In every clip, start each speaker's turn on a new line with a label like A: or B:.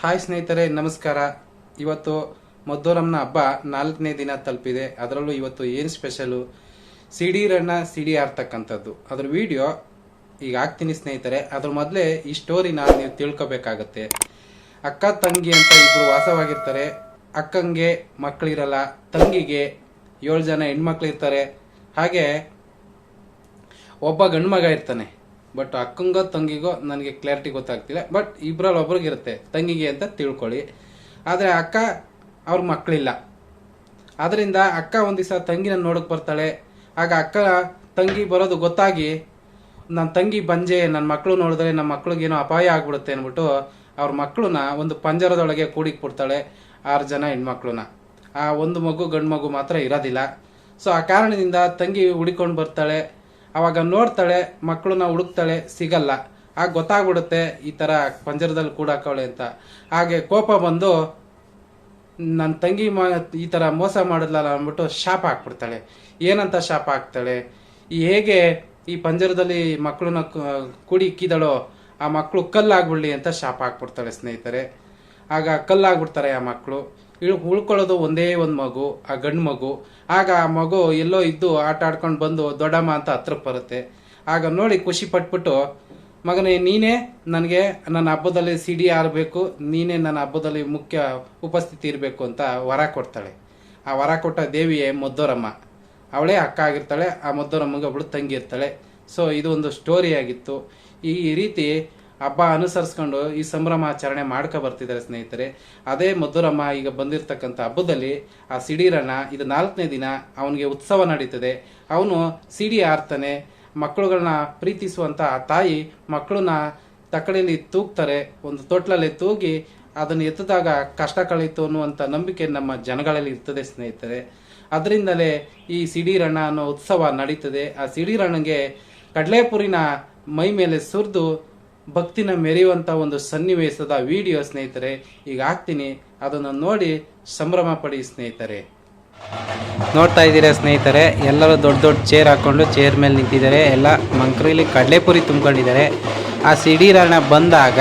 A: Hi ಸ್ನೇಹಿತರೆ, ನಮಸ್ಕಾರ. ಇವತ್ತು ಮದ್ದೂರಮ್ಮನ ಹಬ್ಬ ನಾಲ್ಕನೇ ದಿನ ತಲುಪಿದೆ. ಅದರಲ್ಲೂ ಇವತ್ತು ಏನು ಸ್ಪೆಷಲು? ಸಿಡಿ ಸಿ ಸಿಡಿ ಆರ್ತಕ್ಕಂಥದ್ದು ಅದ್ರ ವಿಡಿಯೋ ಈಗ ಹಾಕ್ತೀನಿ ಸ್ನೇಹಿತರೆ. ಅದ್ರ ಮೊದಲೇ ಈ ಸ್ಟೋರಿನ ನೀವು ತಿಳ್ಕೊಬೇಕಾಗತ್ತೆ. ಅಕ್ಕ, ತಂಗಿ ಅಂತ ಇಬ್ಬರು ವಾಸವಾಗಿರ್ತಾರೆ. ಅಕ್ಕಂಗೆ ಮಕ್ಕಳಿರಲ್ಲ, ತಂಗಿಗೆ ಏಳು ಜನ ಹೆಣ್ಮಕ್ಳು ಇರ್ತಾರೆ ಹಾಗೆ ಒಬ್ಬ ಗಂಡು ಮಗ ಇರ್ತಾನೆ. ಬಟ್ ಅಕ್ಕಂಗೋ ತಂಗಿಗೋ ನನಗೆ ಕ್ಲಾರಿಟಿ ಗೊತ್ತಾಗ್ತಿಲ್ಲ. ಬಟ್ ಇಬ್ಬರಲ್ಲಿ ಒಬ್ರಿಗೆ ಇರುತ್ತೆ ತಂಗಿಗೆ ಅಂತ ತಿಳ್ಕೊಳ್ಳಿ. ಆದರೆ ಅಕ್ಕ ಅವ್ರ ಮಕ್ಕಳಿಲ್ಲ. ಅದರಿಂದ ಅಕ್ಕ ಒಂದು ದಿವಸ ತಂಗಿನ ನೋಡಕ್ ಬರ್ತಾಳೆ. ಆಗ ಅಕ್ಕ ತಂಗಿ ಬರೋದು ಗೊತ್ತಾಗಿ ನನ್ನ ತಂಗಿ ಬಂಜೆ ನನ್ನ ಮಕ್ಕಳು ನೋಡಿದ್ರೆ ನಮ್ಮ ಮಕ್ಳಿಗೇನೋ ಅಪಾಯ ಆಗ್ಬಿಡುತ್ತೆ ಅಂದ್ಬಿಟ್ಟು ಅವ್ರ ಮಕ್ಕಳನ್ನ ಒಂದು ಪಂಜರದೊಳಗೆ ಕೂಡಿಕ್ ಬಿಡ್ತಾಳೆ ಆರು ಜನ ಹೆಣ್ಮಕ್ಳನ್ನ. ಆ ಒಂದು ಮಗು ಗಂಡು ಮಗು ಮಾತ್ರ ಇರೋದಿಲ್ಲ. ಸೊ ಆ ಕಾರಣದಿಂದ ತಂಗಿ ಹುಡಿಕೊಂಡು ಬರ್ತಾಳೆ. ಅವಾಗ ನೋಡ್ತಾಳೆ, ಮಕ್ಕಳನ್ನ ಹುಡುಕ್ತಾಳೆ, ಸಿಗಲ್ಲ. ಆಗ ಗೊತ್ತಾಗ್ಬಿಡುತ್ತೆ, ಈ ಥರ ಪಂಜರದಲ್ಲಿ ಕೂಡಾಕವಳೆ ಅಂತ. ಹಾಗೆ ಕೋಪ ಬಂದು ನನ್ನ ತಂಗಿ ಈ ಥರ ಮೋಸ ಮಾಡಿದ್ಲಲ್ಲ ಅಂದ್ಬಿಟ್ಟು ಶಾಪ ಹಾಕ್ಬಿಡ್ತಾಳೆ. ಏನಂತ ಶಾಪ ಹಾಕ್ತಾಳೆ? ಹೇಗೆ ಈ ಪಂಜರದಲ್ಲಿ ಮಕ್ಕಳನ್ನ ಕೂಡಿ ಇಕ್ಕಿದಳೋ, ಆ ಮಕ್ಕಳು ಕಲ್ಲಾಗ್ಬಿಡ್ಲಿ ಅಂತ ಶಾಪ ಹಾಕ್ಬಿಡ್ತಾಳೆ ಸ್ನೇಹಿತರೆ. ಆಗ ಕಲ್ಲಾಗ್ಬಿಡ್ತಾರೆ ಆ ಮಕ್ಕಳು. ಇಳ್ ಉಳ್ಕೊಳ್ಳೋದು ಒಂದೇ ಒಂದು ಮಗು, ಆ ಗಂಡು ಮಗು. ಆಗ ಆ ಮಗು ಎಲ್ಲೋ ಇದ್ದು ಆಟ ಆಡ್ಕೊಂಡು ಬಂದು ದೊಡ್ಡಮ್ಮ ಅಂತ ಹತ್ರಕ್ಕೆ ಬರುತ್ತೆ. ಆಗ ನೋಡಿ ಖುಷಿ ಪಟ್ಬಿಟ್ಟು, ಮಗನೇ, ನೀನೇ ನನಗೆ ನನ್ನ ಹಬ್ಬದಲ್ಲಿ ಸಿಡಿ ಆರಬೇಕು ನೀನೇ ನನ್ನ ಹಬ್ಬದಲ್ಲಿ ಮುಖ್ಯ ಉಪಸ್ಥಿತಿ ಇರಬೇಕು ಅಂತ ವರ ಕೊಡ್ತಾಳೆ. ಆ ವರ ಕೊಟ್ಟ ದೇವಿಯೇ ಮದ್ದೋರಮ್ಮ. ಅವಳೇ ಅಕ್ಕ ಆಗಿರ್ತಾಳೆ, ಆ ಮದ್ದೋರಮ್ಮಗೆ ಅವಳು ತಂಗಿ ಇರ್ತಾಳೆ. ಸೊ ಇದು ಒಂದು ಸ್ಟೋರಿ ಆಗಿತ್ತು. ಈ ಈ ರೀತಿ ಹಬ್ಬ ಅನುಸರಿಸ್ಕೊಂಡು ಈ ಸಂಭ್ರಮಾಚರಣೆ ಮಾಡ್ಕೊ ಬರ್ತಿದ್ದಾರೆ ಸ್ನೇಹಿತರೆ. ಅದೇ ಮಧುರಮ್ಮ ಈಗ ಬಂದಿರತಕ್ಕಂಥ ಹಬ್ಬದಲ್ಲಿ ಆ ಸಿಡಿರಣ್ಣ ಇದು ನಾಲ್ಕನೇ ದಿನ ಅವನಿಗೆ ಉತ್ಸವ ನಡೀತದೆ. ಅವನು ಸಿಡಿ ಆರ್ತಾನೆ, ಮಕ್ಕಳುಗಳನ್ನ ಪ್ರೀತಿಸುವಂತ ಆ ತಾಯಿ ಮಕ್ಕಳನ್ನ ತಕ್ಕಡಿಯಲ್ಲಿ ತೂಗ್ತಾರೆ. ಒಂದು ತೊಟ್ಲಲ್ಲಿ ತೂಗಿ ಅದನ್ನು ಎತ್ತಿದಾಗ ಕಷ್ಟ ಕಳೀತು ಅನ್ನುವಂಥ ನಂಬಿಕೆ ನಮ್ಮ ಜನಗಳಲ್ಲಿ ಇರ್ತದೆ ಸ್ನೇಹಿತರೆ. ಅದರಿಂದಲೇ ಈ ಸಿಡಿರಣ್ಣ ಅನ್ನೋ ಉತ್ಸವ ನಡೀತದೆ. ಆ ಸಿಡಿರಣ್ಣಗೆ ಕಡಲೆಪುರಿನ ಮೈ ಮೇಲೆ ಸುರಿದು ಭಕ್ತಿನ ಮೆರೆಯುವಂತ ಒಂದು ಸನ್ನಿವೇಶದ ವಿಡಿಯೋ ಸ್ನೇಹಿತರೆ, ಈಗ ಹಾಕ್ತೀನಿ. ಅದನ್ನು ನೋಡಿ ಸಂಭ್ರಮ ಪಡಿ ಸ್ನೇಹಿತರೆ. ನೋಡ್ತಾ ಇದ್ದೀರಾ ಸ್ನೇಹಿತರೆ, ಎಲ್ಲರೂ ದೊಡ್ಡ ದೊಡ್ಡ ಚೇರ್ ಹಾಕೊಂಡು ಚೇರ್ ಮೇಲೆ ನಿಂತಿದ್ದಾರೆ. ಎಲ್ಲ ಮಂಕ್ರಿಲಿ ಕಡಲೆಪುರಿ ತುಂಬ್ಕೊಂಡಿದ್ದಾರೆ. ಆ ಸಿಡೀರಣ್ಣ ಬಂದಾಗ,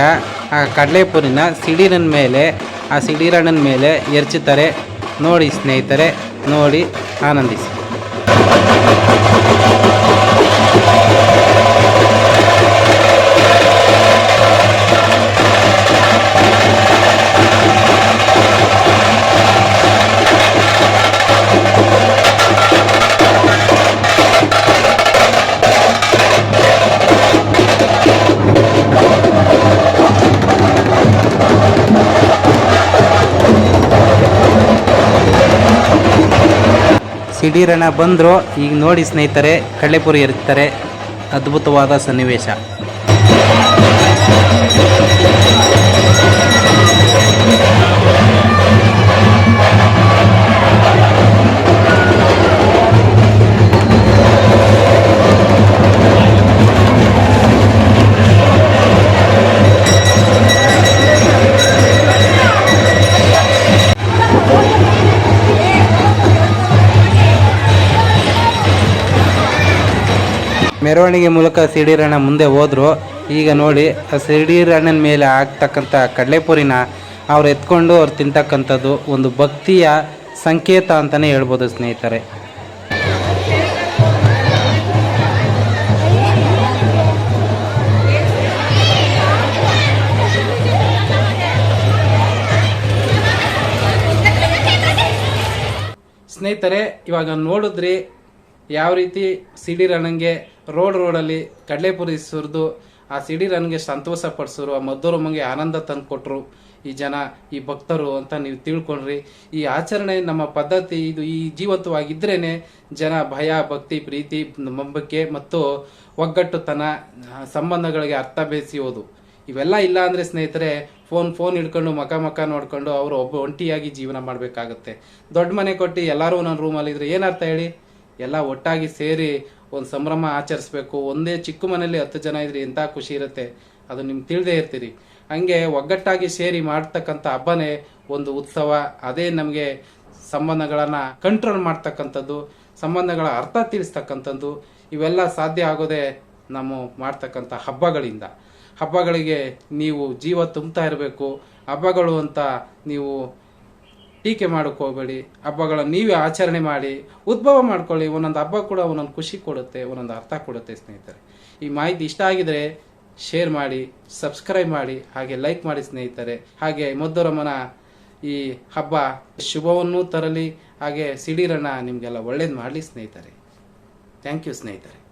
A: ಆ ಕಡಲೆಪುರಿನ ಸಿಡೀರನ ಮೇಲೆ, ಆ ಸಿಡೀರಣ್ಣನ ಮೇಲೆ ಎರಚುತ್ತಾರೆ. ನೋಡಿ ಸ್ನೇಹಿತರೆ, ನೋಡಿ ಆನಂದಿಸಿ. ಸಿಡೀರಣ್ಣ ಬಂದರು. ಈಗ ನೋಡಿ ಸ್ನೇಹಿತರೆ ಕಡಲೆಪುರಿ ಇರ್ತಾರೆ. ಅದ್ಭುತವಾದ ಸನ್ನಿವೇಶ. ಮೆರವಣಿಗೆ ಮೂಲಕ ಸಿಡೀರಣ್ಣ ಮುಂದೆ ಹೋದರು. ಈಗ ನೋಡಿ, ಆ ಸಿಡೀರಣ್ಣನ ಮೇಲೆ ಆಗ್ತಕ್ಕಂಥ ಕಡಲೆಪುರಿನ ಅವ್ರು ಎತ್ಕೊಂಡು ಅವ್ರು ತಿಂತಕ್ಕಂಥದ್ದು ಒಂದು ಭಕ್ತಿಯ ಸಂಕೇತ ಅಂತಲೇ ಹೇಳ್ಬೋದು ಸ್ನೇಹಿತರೆ. ಸ್ನೇಹಿತರೆ, ಇವಾಗ ನೋಡಿದ್ರಿ ಯಾವ ರೀತಿ ಸಿಡಿ ರನ್ಗೆ ರೋಡ್ ರೋಡಲ್ಲಿ ಕಡಲೆಪುರಿ ಸುರಿದು ಆ ಸಿಡಿ ರನ್ಗೆ ಸಂತೋಷ ಪಡಿಸಿದ್ರು ಆ ಮದ್ದೂರಮ್ಮಗೆ ಆನಂದ ತಂದು ಕೊಟ್ಟರು ಈ ಜನ, ಈ ಭಕ್ತರು ಅಂತ ನೀವು ತಿಳ್ಕೊಂಡ್ರಿ. ಈ ಆಚರಣೆ ನಮ್ಮ ಪದ್ಧತಿ ಇದು ಈ ಜೀವಂತವಾಗಿದ್ರೇ ಜನ ಭಯ, ಭಕ್ತಿ, ಪ್ರೀತಿ, ನಂಬಿಕೆ ಮತ್ತು ಒಗ್ಗಟ್ಟುತನ ಸಂಬಂಧಗಳಿಗೆ ಅರ್ಥ ಬೇಸಿಯೋದು ಇವೆಲ್ಲ ಇಲ್ಲ ಅಂದ್ರೆ ಸ್ನೇಹಿತರೆ, ಫೋನ್ ಫೋನ್ ಹಿಡ್ಕೊಂಡು, ಮಕ ಮಕ ನೋಡ್ಕೊಂಡು ಅವರು ಒಬ್ಬ ಒಂಟಿಯಾಗಿ ಜೀವನ ಮಾಡಬೇಕಾಗುತ್ತೆ. ದೊಡ್ಡ ಮನೆ ಕೊಟ್ಟು ಎಲ್ಲರೂ ನನ್ನ ರೂಮಲ್ಲಿ ಇದ್ರೆ ಏನರ್ಥ ಹೇಳಿ? ಎಲ್ಲ ಒಟ್ಟಾಗಿ ಸೇರಿ ಒಂದು ಸಂಭ್ರಮ ಆಚರಿಸ್ಬೇಕು. ಒಂದೇ ಚಿಕ್ಕ ಮನೆಯಲ್ಲಿ ಹತ್ತು ಜನ ಇದ್ರೆ ಎಂಥ ಖುಷಿ ಇರುತ್ತೆ? ಅದು ನಿಮ್ಗೆ ತಿಳಿದೇ ಇರ್ತೀರಿ. ಹಂಗೆ ಒಗ್ಗಟ್ಟಾಗಿ ಸೇರಿ ಮಾಡ್ತಕ್ಕಂಥ ಹಬ್ಬನೇ ಒಂದು ಉತ್ಸವ. ಅದೇ ನಮಗೆ ಸಂಬಂಧಗಳನ್ನು ಕಂಟ್ರೋಲ್ ಮಾಡ್ತಕ್ಕಂಥದ್ದು, ಸಂಬಂಧಗಳ ಅರ್ಥ ತಿಳಿಸ್ತಕ್ಕಂಥದ್ದು, ಇವೆಲ್ಲ ಸಾಧ್ಯ ಆಗೋದೇ ನಮ್ಮ ಮಾಡ್ತಕ್ಕಂಥ ಹಬ್ಬಗಳಿಂದ. ಹಬ್ಬಗಳಿಗೆ ನೀವು ಜೀವ ತುಂಬ್ತಾ ಇರಬೇಕು. ಹಬ್ಬಗಳು ಅಂತ ನೀವು ಟೀಕೆ ಮಾಡೋಕೆ ಹೋಗಬೇಡಿ. ಹಬ್ಬಗಳನ್ನು ನೀವೇ ಆಚರಣೆ ಮಾಡಿ, ಉದ್ಭವ ಮಾಡ್ಕೊಳ್ಳಿ. ಒಂದೊಂದು ಹಬ್ಬ ಕೂಡ ಒಂದೊಂದು ಖುಷಿ ಕೊಡುತ್ತೆ, ಒಂದೊಂದು ಅರ್ಥ ಕೊಡುತ್ತೆ ಸ್ನೇಹಿತರೆ. ಈ ಮಾಹಿತಿ ಇಷ್ಟ ಆಗಿದ್ರೆ ಶೇರ್ ಮಾಡಿ ಸಬ್ಸ್ಕ್ರೈಬ್ ಮಾಡಿ, ಹಾಗೆ ಲೈಕ್ ಮಾಡಿ ಸ್ನೇಹಿತರೆ. ಹಾಗೆ ಮದ್ದೂರಮ್ಮನ ಈ ಹಬ್ಬ ಶುಭವನ್ನು ತರಲಿ, ಹಾಗೆ ಸಿಡೀರಣ್ಣ ನಿಮಗೆಲ್ಲ ಒಳ್ಳೇದು ಮಾಡಲಿ ಸ್ನೇಹಿತರೆ. ಥ್ಯಾಂಕ್ ಯು ಸ್ನೇಹಿತರೆ.